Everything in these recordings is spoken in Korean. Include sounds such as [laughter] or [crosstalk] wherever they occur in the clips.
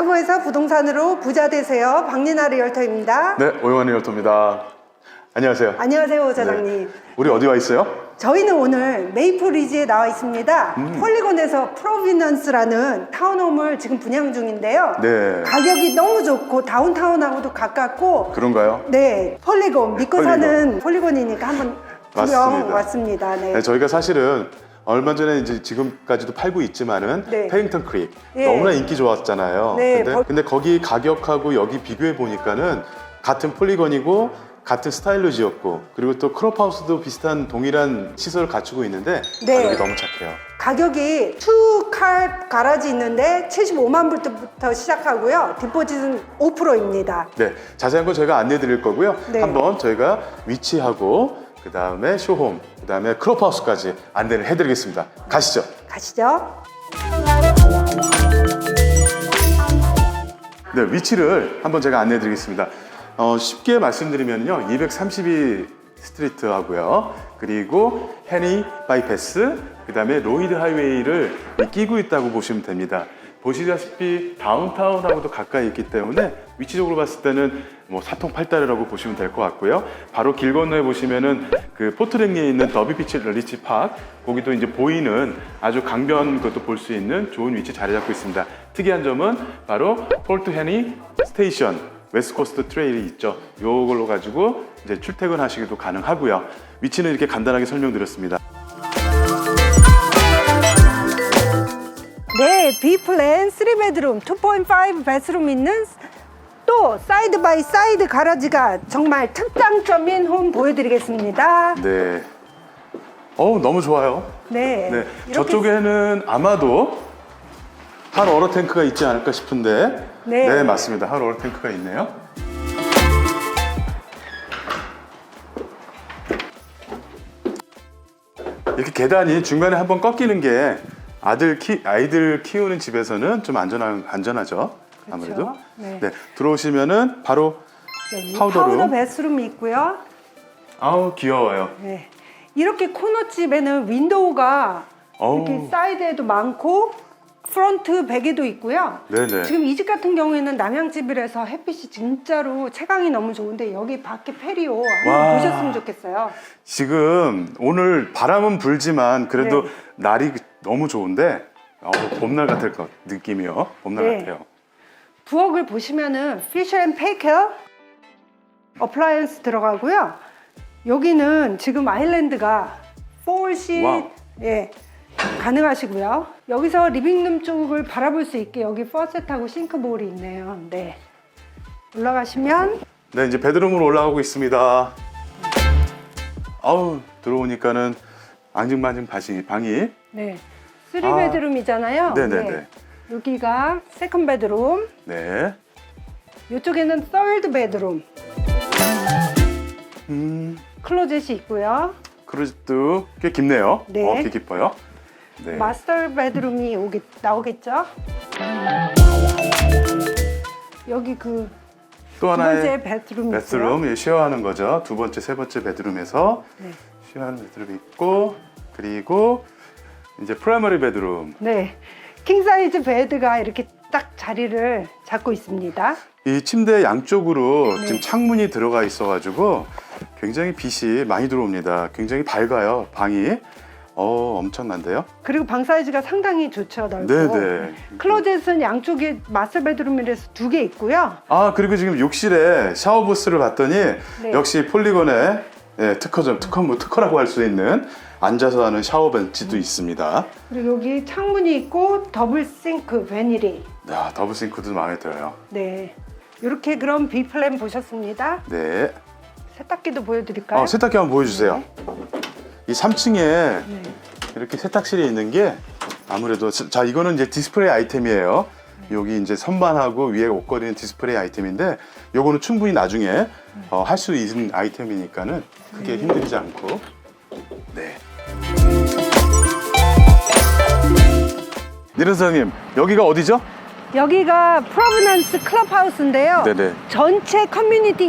밴쿠버에서 부동산으로 부자 되세요. 박리나 리얼터입니다. 네, 오영환 리얼터입니다. 안녕하세요. 안녕하세요, 사장님. 네. 우리 어디 와 있어요? 저희는 오늘 메이플 리지에 나와 있습니다. 음. 폴리곤에서 프로비넌스라는 타운홈을 지금 분양 중인데요. 네. 가격이 너무 좋고 다운타운하고도 가깝고 그런가요? 네, 폴리곤 믿고 폴리곤. 사는 폴리곤이니까 한번 구경 맞습니다. 왔습니다. 네. 네, 저희가 사실은 얼마 전에 이제 지금까지도 팔고 있지만은 네. 페링턴 크릭 예. 너무나 인기 좋았잖아요. 네, 근데, 벌- 근데 거기 가격하고 여기 비교해 보니까는 같은 폴리건이고 같은 스타일로 지었고 그리고 또 크롭하우스도 비슷한 동일한 시설을 갖추고 있는데 네. 가격이 너무 착해요. 가격이 투칼 가라지 있는데 75만 불부터 시작하고요. 디포짓은 5%입니다. 네, 자세한 건 저희가 안내해 드릴 거고요. 네. 한번 저희가 위치하고 그 다음에 쇼홈, 그 다음에 크롭하우스까지 안내를 해드리겠습니다. 가시죠. 가시죠. 네, 위치를 한번 제가 안내해 드리겠습니다. 어, 쉽게 말씀드리면요. 232 스트리트 하고요. 그리고 해니 바이패스, 그 다음에 로이드 하이웨이를 끼고 있다고 보시면 됩니다. 보시다시피 다운타운하고도 가까이 있기 때문에 위치적으로 봤을 때는 뭐 사통팔달이라고 보시면 될 것 같고요. 바로 길 건너에 보시면은 그 포트랭리에 있는 더비피치 럴리치 파크 거기도 이제 보이는 아주 강변 그것도 볼 수 있는 좋은 위치 자리 잡고 있습니다. 특이한 점은 바로 폴트 해니 스테이션 웨스트코스트 트레일이 있죠. 요걸로 가지고 이제 출퇴근하시기도 가능하고요. 위치는 이렇게 간단하게 설명드렸습니다. 네, B플랜 3베드룸 2.5 베스룸 있는 또 사이드 바이 사이드 가라지가 정말 특장점인 홈 보여드리겠습니다. 네. 어우 너무 좋아요. 네. 네. 이렇게 저쪽에는 아마도 한 얼어 탱크가 있지 않을까 싶은데 네. 맞습니다. 한 얼어 탱크가 있네요. 이렇게 계단이 중간에 한번 꺾이는 게 아들 키 아이들 키우는 집에서는 좀 안전한 안전하죠. 아무래도. 네. 네. 들어오시면은 바로 여기 파우더룸. 파우더 베스룸이 있고요. 아우 귀여워요. 네. 이렇게 코너집에는 윈도우가 어우. 이렇게 사이드에도 많고 프론트 베개도 있고요. 네네. 지금 이 집 같은 경우에는 남양집이라서 햇빛이 진짜로 채광이 너무 좋은데 여기 밖에 페리오 한번 와. 보셨으면 좋겠어요. 지금 오늘 바람은 불지만 그래도 네. 날이 너무 좋은데 어, 봄날 같을 것 느낌이요. 봄날 네. 같아요. 부엌을 보시면은 피셔 앤 페이커 어플라이언스 들어가고요. 여기는 지금 아일랜드가 4시 와우. 예, 가능하시고요. 여기서 리빙룸 쪽을 바라볼 수 있게 여기 퍼셋하고 싱크볼이 있네요. 네. 올라가시면 네, 이제 베드룸으로 올라가고 있습니다. 아우 들어오니까는 앙증맞은 방이 방이 네. 3베드룸이잖아요. 네네 네. 여기가 세컨 베드룸. 네. 이쪽에는 third 베드룸. 음 클로젯이 있고요. 크루즈도 꽤 깊네요. 네. 어, 꽤 깊어요. 네. 마스터 베드룸이 오겠, 나오겠죠? 여기 그두또 번째 하나의 베드룸이 베드룸 예, 쉐어하는 거죠. 두 번째, 세 번째 베드룸에서 네. 쉐어하는 베드룸이 있고 그리고 이제 프라이머리 베드룸. 네. 킹 사이즈 베드가 이렇게 딱 자리를 잡고 있습니다. 이 침대 양쪽으로 네. 지금 창문이 들어가 있어가지고 굉장히 빛이 많이 들어옵니다. 굉장히 밝아요 방이. 어 엄청난데요. 그리고 방 사이즈가 상당히 좋죠, 넓고. 네네. 클로젯은 양쪽에 마스터 베드룸이라서 두 개 있고요. 아 그리고 지금 욕실에 샤워 부스를 봤더니 네. 역시 폴리곤의 예, 특허점 특허 뭐 특허라고 할 수 있는 앉아서 하는 샤워 벤치도 있습니다. 그리고 여기 창문이 있고 더블 싱크 베닐이. 야 더블 싱크도 마음에 들어요. 네. 이렇게 그럼 B 플랜 보셨습니다. 네. 세탁기도 보여드릴까요? 어, 세탁기 한번 보여주세요. 이 3층에 네. 이렇게 세탁실이 있는 게 아무래도 자 이거는 이제 디스플레이 아이템이에요. 여기 이제 선반하고 위에 옷걸이는 디스플레이 아이템인데 요거는 충분히 나중에 어, 할 수 있는 아이템이니까는 크게 힘들지 않고 네. 니른 선생님 여기가 어디죠? 여기가 프로브넌스 클럽하우스인데요. 네네. 전체 커뮤니티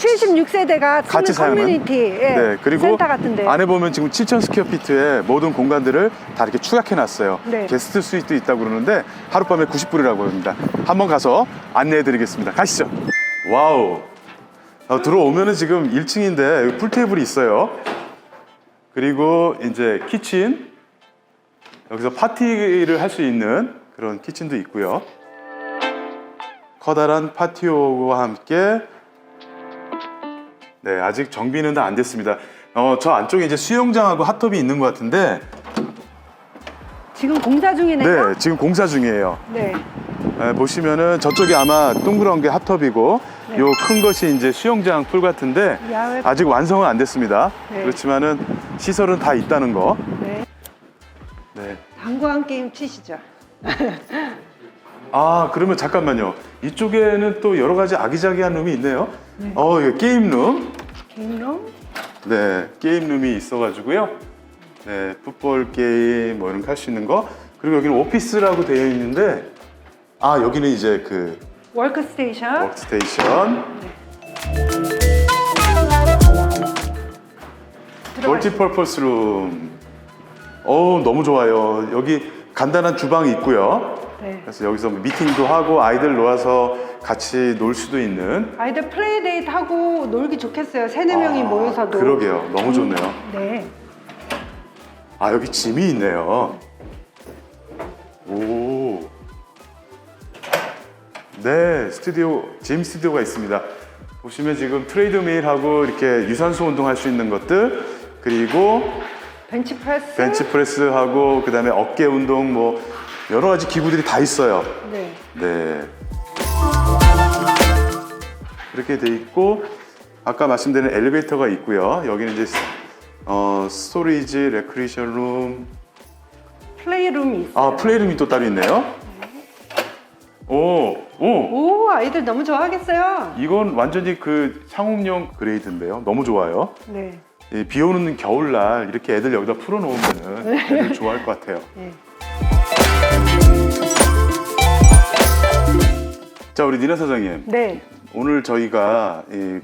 76세대가 같이 사용하는? 커뮤니티 예, 네, 그리고 센터 같은데. 안에 보면 지금 7,000 스퀘어 피트의 모든 공간들을 다 이렇게 추각해 놨어요. 네. 게스트 스위트도 있다고 그러는데 하룻밤에 90불이라고 합니다. 한번 가서 안내해 드리겠습니다. 가시죠. 와우. 어, 들어오면은 지금 1층인데 여기 풀 테이블이 있어요. 그리고 이제 키친. 여기서 파티를 할 수 있는 그런 키친도 있고요. 커다란 파티오와 함께 네, 아직 정비는 다 안 됐습니다. 어, 저 안쪽에 이제 수영장하고 핫tub이 있는 것 같은데, 지금 공사 중이네요. 네, 지금 공사 중이에요. 네. 네, 보시면은 저쪽이 아마 동그란 게 핫tub이고, 네. 요큰 것이 이제 수영장 풀 같은데, 야외 아직 완성은 안 됐습니다. 네. 그렇지만은 시설은 다 있다는 거. 네. 네. 당구한 게임 치시죠. [laughs] 아, 그러면 잠깐만요. 이쪽에는 또 여러 가지 아기자기한 룸이 있네요. 어, 이거 게임룸. 게임룸? 네, 게임룸이 있어가지고요. 네, 풋볼 게임 뭐 이런 거 할 수 있는 거. 그리고 여기는 오피스라고 되어 있는데, 아 여기는 이제 그 워크스테이션. 워크스테이션. 멀티퍼포스 룸. 어 너무 좋아요. 여기 간단한 주방이 있고요. 네. 그래서 여기서 뭐 미팅도 하고 아이들 놓아서 같이 놀 수도 있는. 아이들 플레이데이트 하고 놀기 좋겠어요. 세네 명이 아, 모여서도. 그러게요. 너무 좋네요. 네. 아 여기 짐이 있네요. 오. 네, 스튜디오 짐 스튜디오가 있습니다. 보시면 지금 트레이드 밀하고 이렇게 유산소 운동할 수 있는 것들 그리고 벤치프레스. 벤치프레스하고 그 다음에 어깨 운동 뭐 여러 가지 기구들이 다 있어요. 네. 네. 이렇게 돼 있고 아까 말씀드린 엘리베이터가 있고요. 여기는 이제 어, 스토리지, 레크리에이션 룸, 플레이룸이 있어요. 아 플레이룸이 또 따로 있네요. 오, 오, 오, 아이들 너무 좋아하겠어요. 이건 완전히 그 상업용 그레이드인데요. 너무 좋아요. 네. 이 비 오는 겨울날 이렇게 애들 여기다 풀어놓으면은 애들 좋아할 것 같아요. 네. 자, 우리 니나 사장님. 네. 오늘 저희가 이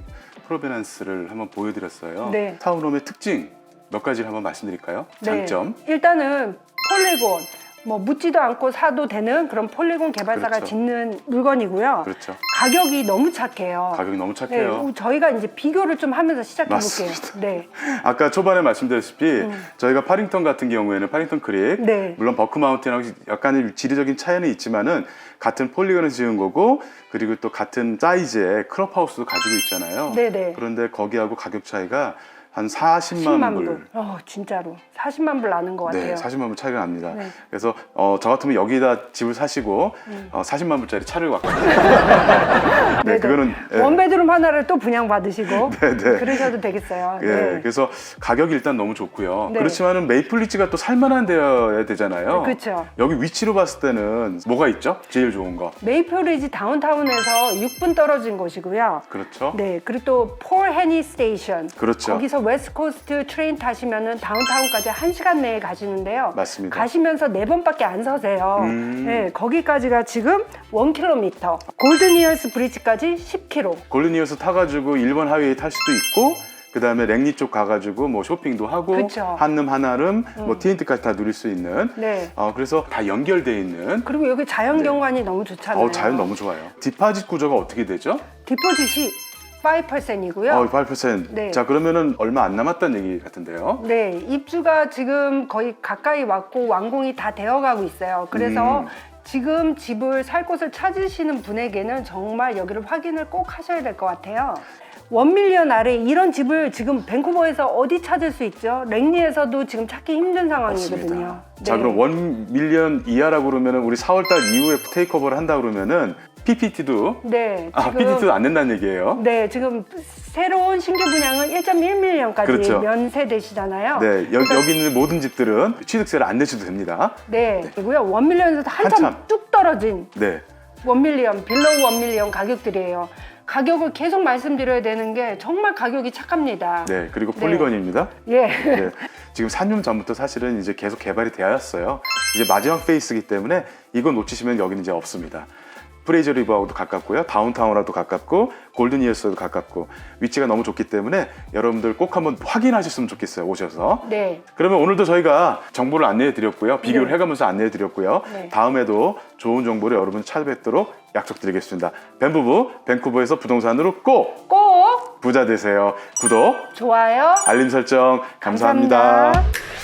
프로베넌스를 한번 보여드렸어요. 네. 타운홈의 특징 몇 가지를 한번 말씀드릴까요? 장점. 네. 일단은 폴리곤. 뭐 묻지도 않고 사도 되는 그런 폴리곤 개발사가 그렇죠. 짓는 물건이고요. 그렇죠. 가격이 너무 착해요. 가격이 너무 네, 착해요. 저희가 이제 비교를 좀 하면서 시작해 볼게요. 네. [laughs] 아까 초반에 말씀드렸다시피 저희가 파링턴 같은 경우에는 파링턴 크릭, 음. 네. 물론 버크 마운틴하고 약간의 지리적인 차이는 있지만은 같은 폴리건을 지은 거고 그리고 또 같은 사이즈의 클럽하우스도 가지고 있잖아요. 네네. 그런데 거기하고 가격 차이가 한 40만, 10만 불. 불. 어, 진짜로. 40만 불 나는 것 같아요. 네, 40만 불 차이가 납니다. 네. 음. 그래서 어, 저 같으면 여기다 집을 사시고 어, 40만 불짜리 차를 갖고 [laughs] 네, 네네. 그거는 예. 원베드룸 하나를 또 분양 받으시고 [laughs] 네, 네. 그러셔도 되겠어요. 예, 네. 그래서 가격이 일단 너무 좋고요. 네. 그렇지만은 메이플리츠가 또 살만한 데여야 되잖아요. 그렇죠. 여기 위치로 봤을 때는 뭐가 있죠? 제일 좋은 거. 메이플리지 다운타운에서 6분 떨어진 곳이고요. 그렇죠. 네, 그리고 또폴 헤니 스테이션. 그렇죠. 거기서 웨스트코스트 트레인 타시면은 다운타운까지 1시간 내에 가시는데요. 맞습니다. 가시면서 네 번밖에 안 서세요. 음. 네, 거기까지가 지금 1km. 골드니어스 브리지까지 10km. 골든이어스 타가지고 1번 하이웨이 탈 수도 있고 그 다음에 랭리 쪽 가가지고 뭐 쇼핑도 하고 그쵸. 한름 한아름 뭐 TNT까지 다 누릴 수 있는 네. 어, 그래서 다 연결돼 있는 그리고 여기 자연 경관이 너무 좋잖아요. 어, 자연 너무 좋아요. 디파짓 구조가 어떻게 되죠? 디포짓이 5%이고요. 어, 8%. 네. 자, 그러면은 얼마 안 남았다는 얘기 같은데요. 네, 입주가 지금 거의 가까이 왔고 완공이 다 되어가고 있어요. 그래서 음. 지금 집을 살 곳을 찾으시는 분에게는 정말 여기를 확인을 꼭 하셔야 될 것 같아요. 원밀리언 아래 이런 집을 지금 밴쿠버에서 어디 찾을 수 있죠? 랭리에서도 지금 찾기 힘든 상황이거든요. 없습니다. 자, 네. 그럼 원 밀리언 이하라고 그러면은 우리 4월달 이후에 테이크오버를 한다 그러면은 PPT도 네, 아, PPT도 안 낸다는 얘기예요. 네, 지금 새로운 신규 분양은 1.1밀리언까지 그렇죠. 면세되시잖아요. 네, 여, 여기 있는 모든 집들은 취득세를 안 내셔도 됩니다. 네, 그리고요 원밀리언에서도 한참, 한참. 뚝 떨어진 네. 원밀리언, 빌로우 원밀리언 가격들이에요. 가격을 계속 말씀드려야 되는 게 정말 가격이 착합니다. 네, 그리고 네. 폴리건입니다. 예. 네. 지금 3년 전부터 사실은 이제 계속 개발이 되었어요. 이제 마지막 페이스이기 때문에 이거 놓치시면 여기는 이제 없습니다. 프레이저 리버하고도 가깝고요. 다운타운하고도 가깝고 골든 이어스도 가깝고 위치가 너무 좋기 때문에 여러분들 꼭 한번 확인하셨으면 좋겠어요. 오셔서. 네. 그러면 오늘도 저희가 정보를 안내해 드렸고요. 비교를 네. 해가면서 안내해 드렸고요. 네. 다음에도 좋은 정보를 여러분 찾아뵙도록 약속드리겠습니다. 벤부부 벤쿠버에서 부동산으로 꼭 꼭 부자 되세요. 구독, 좋아요. 알림 설정 감사합니다. 감사합니다.